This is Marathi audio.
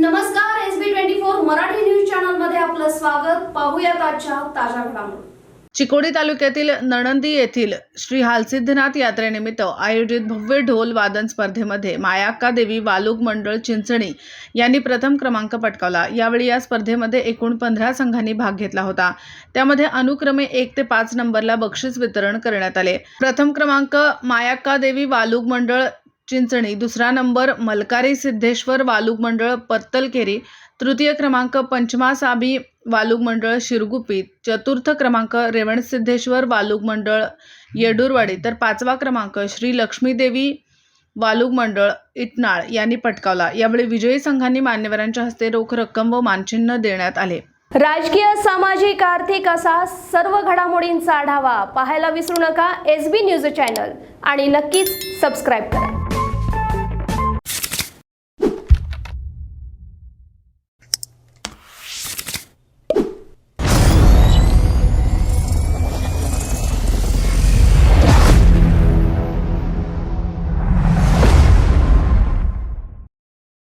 नमस्कार S B twenty four Marathi news चॅनलमध्ये आपलं स्वागत. पाहूया आजच्या ताज्या घडामोडी. चिकोडी तालुक्यातील नणंदी येथील श्री हालसिद्धनाथ यात्रेनिमित्त आयोजित भव्य ढोल वादन स्पर्धेमध्ये मायाक्का देवी वालुक मंडळ चिंचणी यांनी प्रथम क्रमांक पटकावला. यावेळी या स्पर्धेमध्ये एकूण पंधरा संघांनी भाग घेतला होता. त्यामध्ये अनुक्रमे एक ते पाच नंबरला बक्षीस वितरण करण्यात आले. प्रथम क्रमांक मायाक्का देवी वालुक मंडळ चिंचणी. दुसरा नंबर मलकारी सिद्धेश्वर वालुक मंडळ पत्तलकेरी तृतीय क्रमांक पंचमासाबी वालुक मंडळ शिरगुपी चतुर्थ क्रमांक रेवणसिद्धेश्वर वालुक मंडळ येडूरवाडी. तर पाचवा क्रमांक श्री लक्ष्मीदेवी वालुक मंडळ इटनाळ यांनी पटकावला. यावेळी विजयी संघांनी मान्यवरांच्या हस्ते रोख रक्कम व मानचिन्ह देण्यात आले. राजकीय सामाजिक आर्थिक असा सर्व घडामोडींचा आढावा पाहायला विसरू नका. S B news channel. आणि नक्कीच सबस्क्राईब करा.